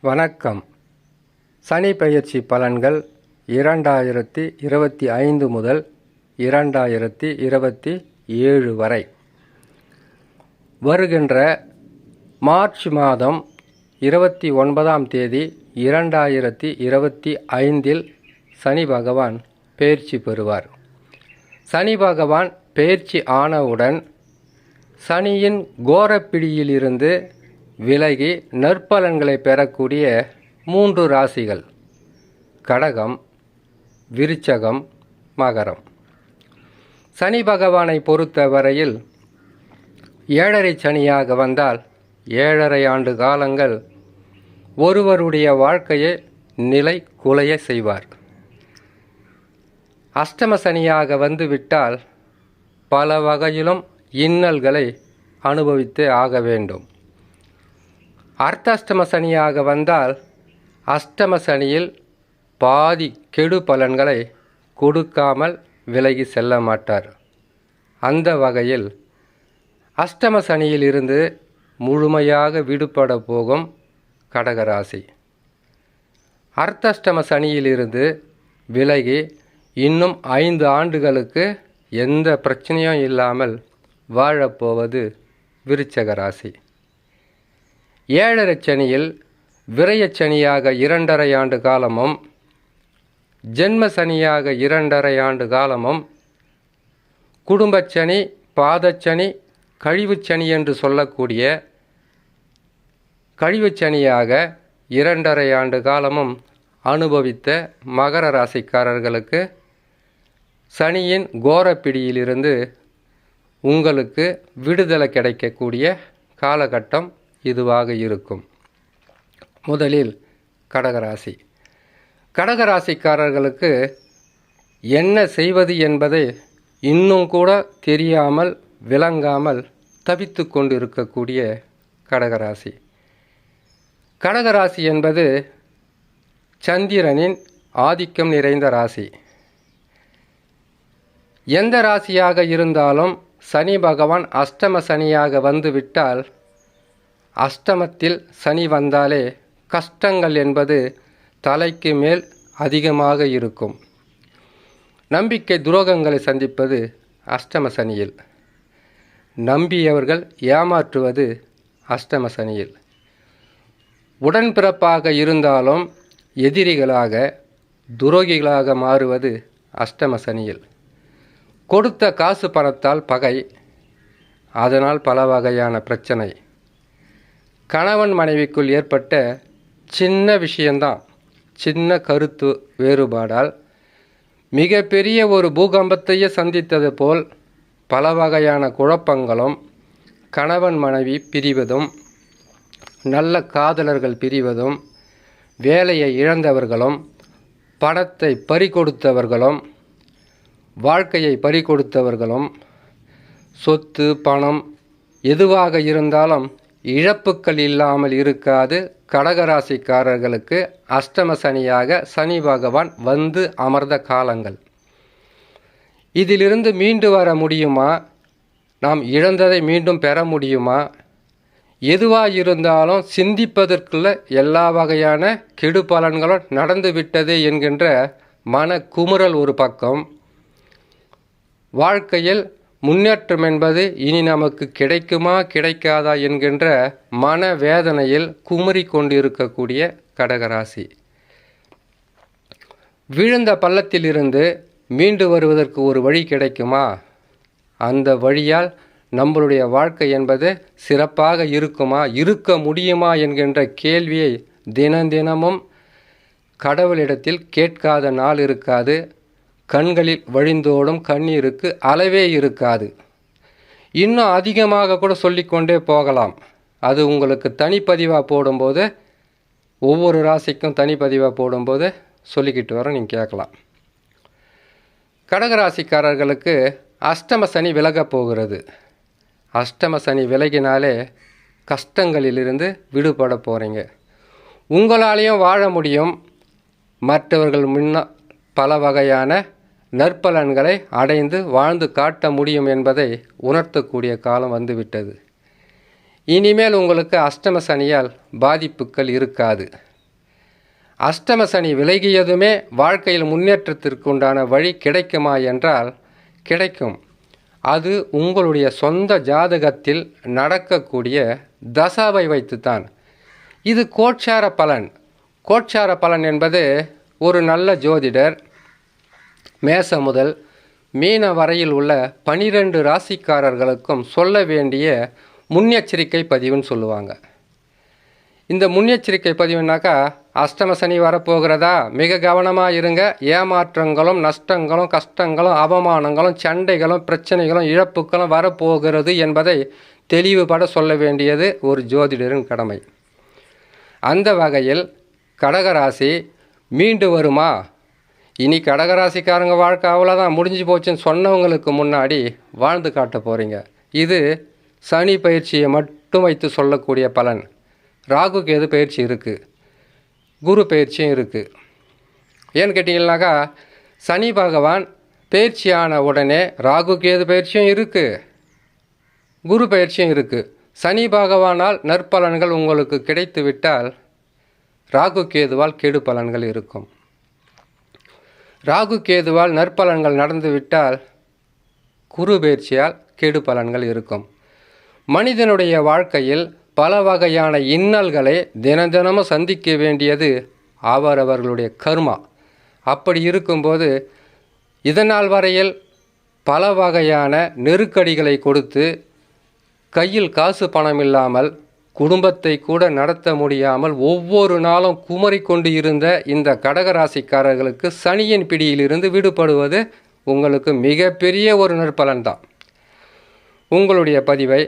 வணக்கம். சனி பயிற்சி பலன்கள் இரண்டாயிரத்தி இருபத்தி ஐந்து முதல் இரண்டாயிரத்தி இருபத்தி ஏழு வரை. வருகின்ற மார்ச் மாதம் இருபத்தி ஒன்பதாம் தேதி இரண்டாயிரத்தி இருபத்தி ஐந்தில் சனி பகவான் பெயர்ச்சி பெறுவார். சனி பகவான் பெயர்ச்சி ஆனவுடன் சனியின் கோரப்பிடியிலிருந்து விலகி நற்பலன்களை பெறக்கூடிய மூன்று ராசிகள். கடகம் விருச்சகம் மகரம். சனி பகவானை பொறுத்தவரையில் ஏழரை சனியாக வந்தால் ஏழரை ஆண்டு காலங்கள் ஒருவருடைய வாழ்க்கையை நிலை குலைய செய்வார். அஷ்டம சனியாக வந்துவிட்டால் பல வகையிலும் இன்னல்களை அனுபவித்தே ஆக வேண்டும். அர்த்தாஷ்டம சனியாக வந்தால் அஷ்டம சனியில் பாதி கெடு பலன்களை கொடுக்காமல் விலகி செல்ல மாட்டார். அந்த வகையில் அஷ்டம சனியிலிருந்து முழுமையாக விடுபட போகும் கடகராசி. அர்த்தஷ்டம சனியிலிருந்து விலகி இன்னும் ஐந்து ஆண்டுகளுக்கு எந்த பிரச்சனையும் இல்லாமல் வாழப்போவது விருச்சக ராசி. ஏழரை சனியில் விரயச்சனியாக இரண்டரை ஆண்டு காலமும் ஜென்ம சனியாக இரண்டரை ஆண்டு காலமும் குடும்பச்சனி பாதச்சனி கழிவுச் சனி என்று சொல்லக்கூடிய கழிவுச் சனியாக இரண்டரை ஆண்டு காலமும் அனுபவித்த மகர ராசிக்காரர்களுக்கு சனியின் கோரப்பிடியிலிருந்து உங்களுக்கு விடுதலை கிடைக்கக்கூடிய காலகட்டம் இதுவாக இருக்கும். முதலில் கடகராசி. கடகராசிக்காரர்களுக்கு என்ன செய்வது என்பதை இன்னும் கூட தெரியாமல் விளங்காமல் தவித்து கொண்டு இருக்கக்கூடிய கடகராசி. கடகராசி என்பது சந்திரனின் ஆதிக்கம் நிறைந்த ராசி. எந்த ராசியாக இருந்தாலும் சனி பகவான் அஷ்டம சனியாக வந்துவிட்டால் அஷ்டமத்தில் சனி வந்தாலே கஷ்டங்கள் என்பது தலைக்கு மேல் அதிகமாக இருக்கும். நம்பிக்கை துரோகங்களை சந்திப்பது அஷ்டம சனியில். நம்பியவர்கள் ஏமாற்றுவது அஷ்டம சனியில். உடன்பிறப்பாக இருந்தாலும் எதிரிகளாக துரோகிகளாக மாறுவது அஷ்டம சனியில். கொடுத்த காசு பணத்தால் பகை. அதனால் பல வகையான பிரச்சனை. கணவன் மனைவிக்குள் ஏற்பட்ட சின்ன விஷயந்தான். சின்ன கருத்து வேறுபாடால் மிகப்பெரிய ஒரு பூகம்பத்தையே சந்தித்தது போல் பல வகையான குழப்பங்களும் கணவன் மனைவி பிரிவதும் நல்ல காதலர்கள் பிரிவதும் வேலையை இழந்தவர்களும் பணத்தை பறிகொடுத்தவர்களும் வாழ்க்கையை பறிகொடுத்தவர்களும் சொத்து பணம் எதுவாக இருந்தாலும் இழப்புக்கள் இல்லாமல் இருக்காது. கடகராசிக்காரர்களுக்கு அஷ்டம சனியாக சனி பகவான் வந்து அமர்ந்த காலங்கள். இதிலிருந்து மீண்டு வர முடியுமா? நாம் இழந்ததை மீண்டும் பெற முடியுமா? எதுவாக இருந்தாலும் சிந்திப்பதற்குள்ள எல்லா வகையான கெடு பலன்களும் நடந்து விட்டது என்கின்ற மன குமுறல் ஒரு பக்கம். வாழ்க்கையில் முன்னேற்றம் என்பது இனி நமக்கு கிடைக்குமா கிடைக்காதா என்கின்ற மன வேதனையில் குமரி கொண்டிருக்கக்கூடிய கடகராசி. விழுந்த பள்ளத்திலிருந்து மீண்டு வருவதற்கு ஒரு வழி கிடைக்குமா? அந்த வழியால் நம்மளுடைய வாழ்க்கை என்பது சிறப்பாக இருக்குமா இருக்க முடியுமா என்கின்ற கேள்வியை தினம் தினமும் கடவுளிடத்தில் கேட்காத நாள் இருக்காது. கண்களில் வழிந்தோடும் கண்ணீருக்கு அளவே இருக்காது. இன்னும் அதிகமாக கூட சொல்லிக்கொண்டே போகலாம். அது உங்களுக்கு தனிப்பதிவாக போடும்போது ஒவ்வொரு ராசிக்கும் தனிப்பதிவாக போடும்போது சொல்லிக்கிட்டு வர நீங்கள் கேட்கலாம். கடகராசிக்காரர்களுக்கு அஷ்டம சனி விலகப் போகிறது. அஷ்டம சனி விலகினாலே கஷ்டங்களிலிருந்து விடுபட போகிறீங்க உங்களாலேயும் வாழ முடியும். மற்றவர்கள் முன்ன பல வகையான நற்பலன்களை அடைந்து வாழ்ந்து காட்ட முடியும் என்பதை உணர்த்தக்கூடிய காலம் வந்துவிட்டது. இனிமேல் உங்களுக்கு அஷ்டம சனியால் பாதிப்புகள் இருக்காது. அஷ்டம சனி விலகியதுமே வாழ்க்கையில் முன்னேற்றத்திற்குண்டான வழி கிடைக்குமா என்றால் கிடைக்கும். அது உங்களுடைய சொந்த ஜாதகத்தில் நடக்கக்கூடிய தசாவை வைத்துத்தான். இது கோட்சார பலன். கோட்சார பலன் என்பது ஒரு நல்ல ஜோதிடர் மேச முதல் மீன வரையில் உள்ள பனிரெண்டு ராசிக்காரர்களுக்கும் சொல்ல வேண்டிய முன்னெச்சரிக்கை பதிவுன்னு சொல்லுவாங்க. இந்த முன்னெச்சரிக்கை பதிவுனாக்கா அஷ்டம சனி வரப்போகிறதா? மிக கவனமாக இருங்க. ஏமாற்றங்களும் நஷ்டங்களும் கஷ்டங்களும் அவமானங்களும் சண்டைகளும் பிரச்சனைகளும் இழப்புகளும் வரப்போகிறது என்பதை தெளிவுபட சொல்ல வேண்டியது ஒரு ஜோதிடரின் கடமை. அந்த வகையில் கடகராசி மீண்டு வருமா? இனி கடகராசிக்காரங்க வாழ்க்கை அவ்வளோதான் முடிஞ்சு போச்சுன்னு சொன்னவங்களுக்கு முன்னாடி வாழ்ந்து காட்ட போகிறீங்க இது சனி பயிற்சியை மட்டும் வைத்து சொல்லக்கூடிய பலன். ராகு கேது பயிற்சி இருக்குது குரு பயிற்சியும் இருக்குது ஏன்னு கேட்டிங்கன்னாக்கா சனி பகவான் பயிற்சியான உடனே ராகு கேது பயிற்சியும் இருக்குது குரு பயிற்சியும் இருக்குது சனி பகவானால் நற்பலன்கள் உங்களுக்கு கிடைத்து விட்டால் ராகு கேதுவால் கெடு பலன்கள் இருக்கும். ராகு கேதுவால் நற்பலன்கள் நடந்துவிட்டால் குரு பயிற்சியால் கெடு பலன்கள் இருக்கும். மனிதனுடைய வாழ்க்கையில் பல வகையான இன்னல்களை தின தினமும் சந்திக்க வேண்டியது அவரவர்களுடைய கர்மா. அப்படி இருக்கும்போது இதனால் வரையில் பல வகையான நெருக்கடிகளை கொடுத்து கையில் காசு பணம் இல்லாமல் குடும்பத்தை கூட நடத்த முடியாமல் ஒவ்வொரு நாளும் குமரி கொண்டு இருந்த இந்த கடகராசிக்காரர்களுக்கு சனியின் பிடியிலிருந்து விடுபடுவது உங்களுக்கு மிகப்பெரிய ஒரு நற்பலன்தான். உங்களுடைய பதிவை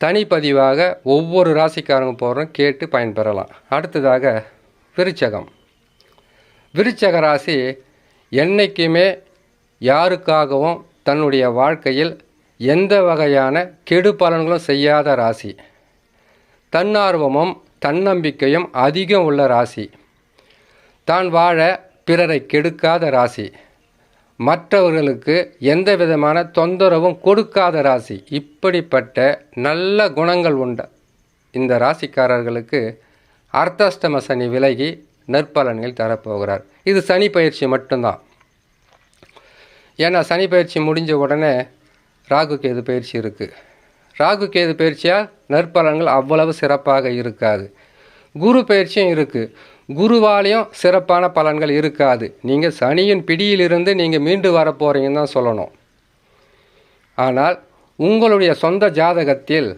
தனிப்பதிவாக ஒவ்வொரு ராசிக்காரங்க போகிறோம் கேட்டு பயன்பெறலாம். அடுத்ததாக விருச்சகம். விருச்சக ராசி என்றைக்குமே யாருக்காகவும் தன்னுடைய வாழ்க்கையில் எந்த வகையான கெடு பலன்களும் செய்யாத ராசி. தன்னார்வமும் தன்னம்பிக்கையும் அதிகம் உள்ள ராசி. தான் வாழ பிறரை கெடுக்காத ராசி. மற்றவர்களுக்கு எந்த விதமான தொந்தரவும் கொடுக்காத ராசி. இப்படிப்பட்ட நல்ல குணங்கள் உண்டு. இந்த ராசிக்காரர்களுக்கு அர்த்தாஷ்டம சனி விலகி நற்பலன்கள் தரப்போகிறார். இது சனி பயிற்சி மட்டும்தான். ஏன்னா சனி பயிற்சி முடிஞ்ச உடனே ராகுக்கு இது பயிற்சி இருக்குது ராகு கேது பயிற்சியால் நற்பலன்கள் அவ்வளவு சிறப்பாக இருக்காது. குரு பயிற்சியும் இருக்குது குருவாலையும் சிறப்பான பலன்கள் இருக்காது. நீங்கள் சனியின் பிடியிலிருந்து நீங்கள் மீண்டு வர போகிறீங்கன்னு தான் சொல்லணும். ஆனால் உங்களுடைய சொந்த ஜாதகத்தில்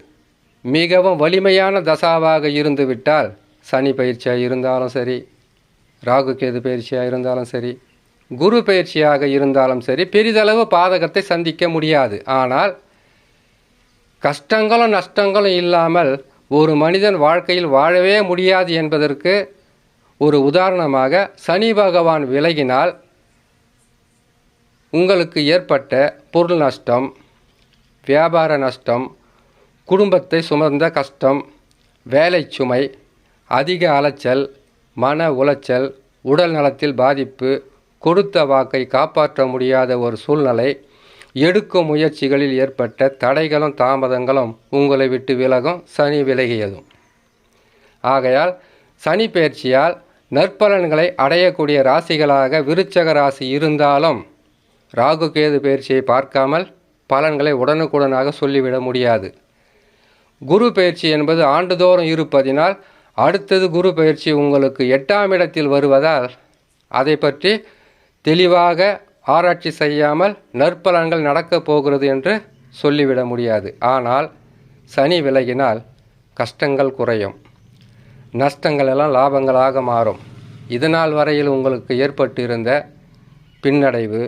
மிகவும் வலிமையான தசாவாக இருந்துவிட்டால் சனி பயிற்சியாக இருந்தாலும் சரி ராகு கேது பயிற்சியாக இருந்தாலும் சரி குரு பயிற்சியாக இருந்தாலும் சரி பெரிதளவு பாதகத்தை சந்திக்க முடியாது. ஆனால் கஷ்டங்களும் நஷ்டங்களும் இல்லாமல் ஒரு மனிதன் வாழ்க்கையில் வாழவே முடியாது என்பதற்கு ஒரு உதாரணமாக சனி பகவான் விலகினால் உங்களுக்கு ஏற்பட்ட பொருள் நஷ்டம் வியாபார நஷ்டம் குடும்பத்தை சுமந்த கஷ்டம் வேலை சுமை அதிக அலைச்சல் மன உளைச்சல் உடல் நலத்தில் பாதிப்பு கொடுத்த வாக்கை காப்பாற்ற முடியாத ஒரு சூழ்நிலை எடுக்கும் முயற்சிகளில் ஏற்பட்ட தடைகளும் தாமதங்களும் உங்களை விட்டு விலகும். சனி விலகியதும். ஆகையால் சனி பயிற்சியால் நற்பலன்களை அடையக்கூடிய ராசிகளாக விருச்சக ராசி இருந்தாலும் ராகு கேது பயிற்சியை பார்க்காமல் பலன்களை உடனுக்குடனாக சொல்லிவிட முடியாது. குரு பயிற்சி என்பது ஆண்டுதோறும் இருப்பதினால் அடுத்தது குரு பயிற்சி உங்களுக்கு எட்டாம் இடத்தில் வருவதால் அதை பற்றி தெளிவாக ஆராய்ச்சி செய்யாமல் நற்பலன்கள் நடக்கப் போகிறது என்று சொல்லிவிட முடியாது. ஆனால் சனி விலகினால் கஷ்டங்கள் குறையும். நஷ்டங்கள் எல்லாம் லாபங்களாக மாறும். இதனால் வரையில் உங்களுக்கு ஏற்பட்டு இருந்த பின்னடைவு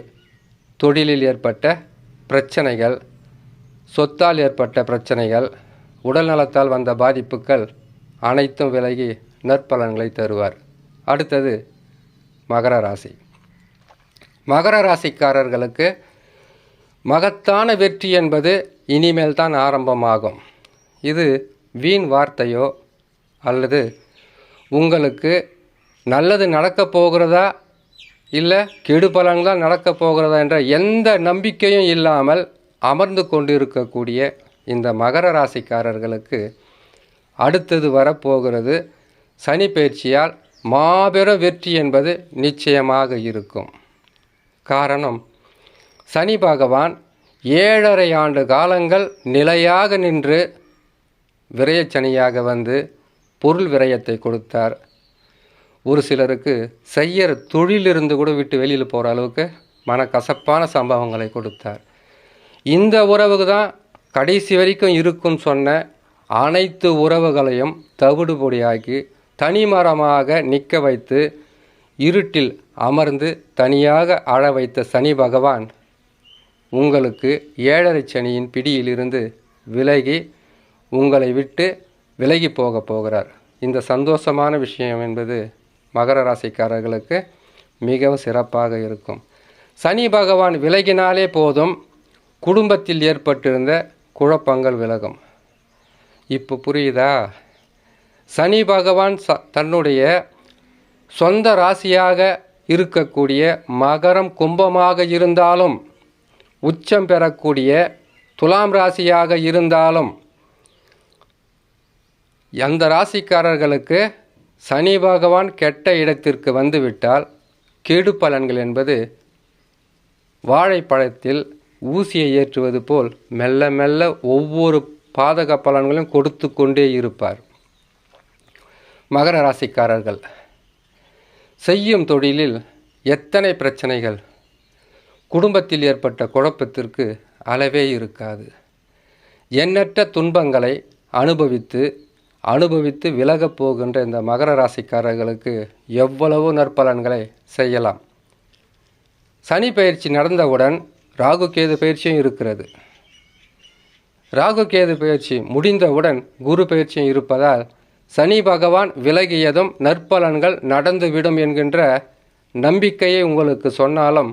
தொழிலில் ஏற்பட்ட பிரச்சனைகள் சொத்தால் ஏற்பட்ட பிரச்சனைகள் உடல்நலத்தால் வந்த பாதிப்புகள் அனைத்தும் விலகி நற்பலன்களை தருவார். அடுத்தது மகர ராசி. மகர ராசிக்காரர்களுக்கு மகத்தான வெற்றி என்பது இனிமேல் தான் ஆரம்பமாகும். இது வீண் வார்த்தையோ அல்லது உங்களுக்கு நல்லது நடக்கப் போகிறதா இல்லை கெடுபலன்கள் நடக்கப் போகிறதா என்ற எந்த நம்பிக்கையும் இல்லாமல் அமர்ந்து கொண்டிருக்கக்கூடிய இந்த மகர ராசிக்காரர்களுக்கு அடுத்தது வரப்போகிறது சனி பயிற்சியால் மாபெரும் வெற்றி என்பது நிச்சயமாக இருக்கும். காரணம். சனி பகவான் ஏழரை ஆண்டு காலங்கள் நிலையாக நின்று விரயச்சனியாக வந்து பொருள் விரயத்தை கொடுத்தார். ஒரு சிலருக்கு செய்யற தொழிலிருந்து கூட விட்டு வெளியில் போகிற அளவுக்கு மனக்கசப்பான சம்பவங்களை கொடுத்தார். இந்த உறவுக்கு தான் கடைசி வரைக்கும் இருக்கும் சொன்ன அனைத்து உறவுகளையும் தவிடுபொடியாக்கி தனிமரமாக நிற்க வைத்து இருட்டில் அமர்ந்து தனியாக அழ வைத்த சனி பகவான் உங்களுக்கு ஏழரை சனியின் பிடியிலிருந்து விலகி உங்களை விட்டு விலகி போக போகிறார். இந்த சந்தோஷமான விஷயம் என்பது மகர ராசிக்காரர்களுக்கு மிகவும் சிறப்பாக இருக்கும். சனி பகவான் விலகினாலே போதும் குடும்பத்தில் ஏற்பட்டிருந்த குழப்பங்கள் விலகும். இப்போ புரியுதா? சனி பகவான் ச தன்னுடைய சொந்த ராசியாக இருக்கக்கூடிய மகரம் கும்பமாக இருந்தாலும் உச்சம் பெறக்கூடிய துலாம் ராசியாக இருந்தாலும் அந்த ராசிக்காரர்களுக்கு சனி பகவான் கெட்ட இடத்திற்கு வந்துவிட்டால் கெடு பலன்கள் என்பது வாழைப்பழத்தில் ஊசியை ஏற்றுவது போல் மெல்ல மெல்ல ஒவ்வொரு பாதக பலன்களையும் கொடுத்து கொண்டே இருப்பார். மகர ராசிக்காரர்கள். செய்யும் தொழிலில் எத்தனை பிரச்சனைகள்? குடும்பத்தில் ஏற்பட்ட குழப்பத்திற்கு அளவே இருக்காது. எண்ணற்ற துன்பங்களை அனுபவித்து அனுபவித்து விலகப் போகின்ற இந்த மகர ராசிக்காரர்களுக்கு எவ்வளவோ நற்பலன்களை செய்யலாம்? சனி பயிற்சி நடந்தவுடன் ராகு கேது பயிற்சியும் இருக்கிறது. ராகு கேது பயிற்சி முடிந்தவுடன் குரு பயிற்சியும் இருப்பதால் சனி பகவான் விலகியதும் நற்பலன்கள் நடந்துவிடும் என்கின்ற நம்பிக்கையை உங்களுக்கு சொன்னாலும்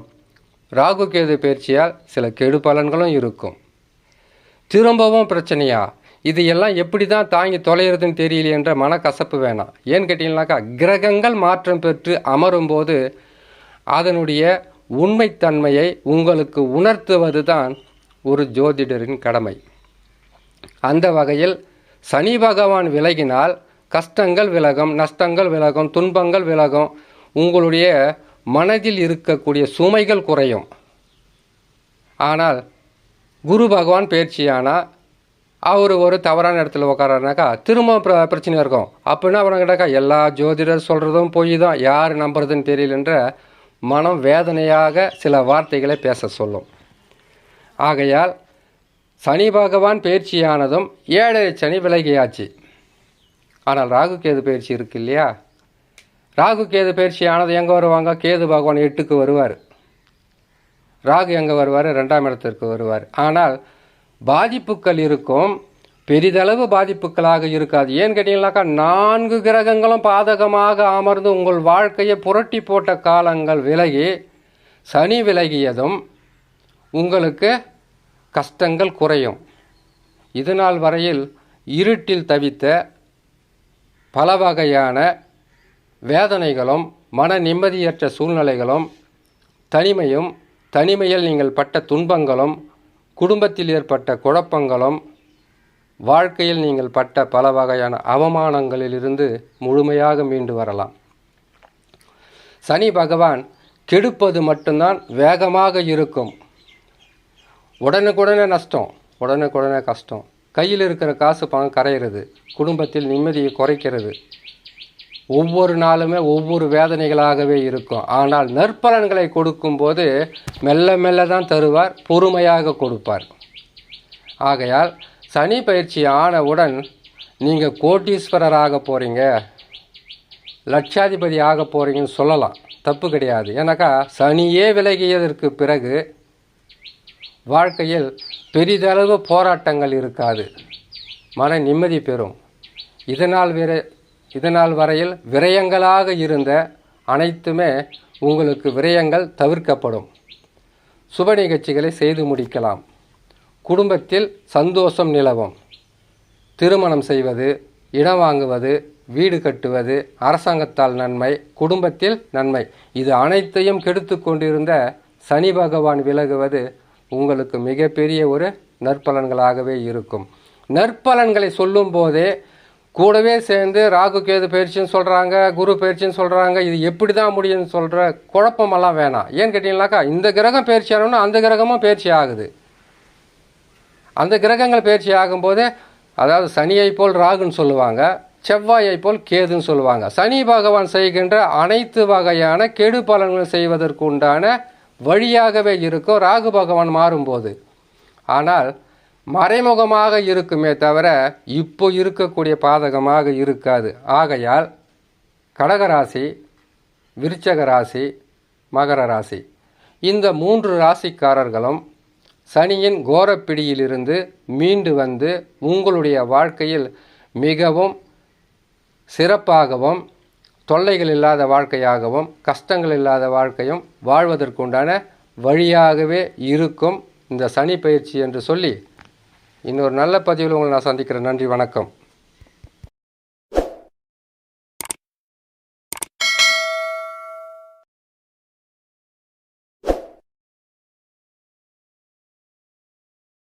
ராகு கேது பயிற்சியால் சில கெடு பலன்களும் இருக்கும். திரும்பவும் பிரச்சனையா? இது எல்லாம் எப்படி தான் தாங்கி தொலைகிறதுன்னு தெரியல என்ற மனக்கசப்பு வேணாம். ஏன்னு கேட்டிங்கனாக்கா கிரகங்கள் மாற்றம் பெற்று அமரும்போது அதனுடைய உண்மைத்தன்மையை உங்களுக்கு உணர்த்துவது தான் ஒரு ஜோதிடரின் கடமை. அந்த வகையில் சனி பகவான் விலகினால் கஷ்டங்கள் விலகும் நஷ்டங்கள் விலகும் துன்பங்கள் விலகும். உங்களுடைய மனதில் இருக்கக்கூடிய சுமைகள் குறையும். ஆனால் குரு பகவான் பயிற்சியானால் அவர் ஒரு தவறான இடத்துல உட்காராருனாக்கா திரும்ப பிர பிரச்சனை இருக்கும். அப்படின்னா அவனங்கிட்டாக்கா எல்லா ஜோதிடர் சொல்கிறதும் பொய் தான் யார் நம்புறதுன்னு தெரியலன்ற மனம் வேதனையாக சில வார்த்தைகளை பேச சொல்லும். ஆகையால் சனி பகவான் பயிற்சியானதும் ஏழரை சனி விலகியாச்சு. ஆனால் ராகு கேது பயிற்சி இருக்கு இல்லையா? ராகு கேது பயிற்சி ஆனது எங்கே வருவாங்க? கேது பகவான் எட்டுக்கு வருவார். ராகு எங்கே வருவார்? ரெண்டாம் இடத்திற்கு வருவார். ஆனால் பாதிப்புகள் இருக்கும். பெரிதளவு பாதிப்புகளாக இருக்காது. ஏன்னு கேட்டீங்கன்னாக்கா நான்கு கிரகங்களும் பாதகமாக அமர்ந்து உங்கள் வாழ்க்கையை புரட்டி போட்ட காலங்கள் விலகி சனி விலகியதும் உங்களுக்கு கஷ்டங்கள் குறையும். இதுநாள் வரையில் இருட்டில் தவித்த பல வகையான வேதனைகளும் மன நிம்மதியற்ற சூழ்நிலைகளும் தனிமையும் தனிமையில் நீங்கள் பட்ட துன்பங்களும் குடும்பத்தில் ஏற்பட்ட குழப்பங்களும் வாழ்க்கையில் நீங்கள் பட்ட பல வகையான அவமானங்களிலிருந்து முழுமையாக மீண்டு வரலாம். சனி பகவான் கெடுப்பது மட்டும்தான் வேகமாக இருக்கும். உடனுக்குடனே நஷ்டம் உடனுக்குடனே கஷ்டம். கையில் இருக்கிற காசு பணம் கரையிறது. குடும்பத்தில் நிம்மதியை குறைக்கிறது. ஒவ்வொரு நாளுமே ஒவ்வொரு வேதனைகளாகவே இருக்கும். ஆனால் நற்பலன்களை கொடுக்கும்போது மெல்ல மெல்ல தான் தருவார் பொறுமையாக கொடுப்பார். ஆகையால் சனி பயிற்சி ஆனவுடன் நீங்கள் கோட்டீஸ்வரராக போகிறீங்க லட்சாதிபதி ஆக போகிறீங்கன்னு சொல்லலாம். தப்பு கிடையாது. ஏன்னாக்கா சனியே விலகியதற்கு பிறகு வாழ்க்கையில் பெரிதளவு போராட்டங்கள் இருக்காது. மன நிம்மதி பெறும். இதனால் விர இதனால் வரையில் விரயங்களாக இருந்த அனைத்துமே உங்களுக்கு விரயங்கள் தவிர்க்கப்படும். சுப நிகழ்ச்சிகளை செய்து முடிக்கலாம். குடும்பத்தில் சந்தோஷம் நிலவும். திருமணம் செய்வது இடம் வாங்குவது வீடு கட்டுவது அரசாங்கத்தால் நன்மை குடும்பத்தில் நன்மை இது அனைத்தையும் கெடுத்து கொண்டிருந்த சனி பகவான் விலகுவது உங்களுக்கு மிகப்பெரிய ஒரு நற்பலன்களாகவே இருக்கும். நற்பலன்களை சொல்லும் போதே கூடவே சேர்ந்து ராகு கேது பயிற்சின்னு சொல்கிறாங்க குரு பயிற்சின்னு சொல்கிறாங்க இது எப்படி தான் முடியும்னு சொல்கிற குழப்பமெல்லாம் வேணாம். ஏன்னு கேட்டிங்கனாக்கா இந்த கிரகம் பயிற்சி ஆகணும்னா அந்த கிரகமும் பயிற்சி ஆகுது. அந்த கிரகங்கள் பயிற்சி ஆகும்போது அதாவது சனியை போல் ராகுன்னு சொல்லுவாங்க செவ்வாயை போல் கேதுன்னு சொல்லுவாங்க. சனி பகவான் செய்கின்ற அனைத்து வகையான கெடு பலன்கள் செய்வதற்கு உண்டான வழியாகவே இருக்கும் ராகு பகவான் மாறும்போது. ஆனால் மறைமுகமாக இருக்குமே தவிர இப்போ இருக்கக்கூடிய பாதகமாக இருக்காது. ஆகையால் கடகராசி விருச்சக ராசி மகர ராசி. இந்த மூன்று ராசிக்காரர்களும் சனியின் கோரப்பிடியிலிருந்து மீண்டு வந்து உங்களுடைய வாழ்க்கையில் மிகவும் சிறப்பாகவும் தொல்லைகள் இல்லாத வாழ்க்கையாகவும் கஷ்டங்கள் இல்லாத வாழ்க்கையும் வாழ்வதற்குண்டான வழியாகவே இருக்கும் இந்த சனி பயிற்சி என்று சொல்லி இன்னொரு நல்ல பதிவில் உங்களை நான் சந்திக்கிறேன். நன்றி வணக்கம்.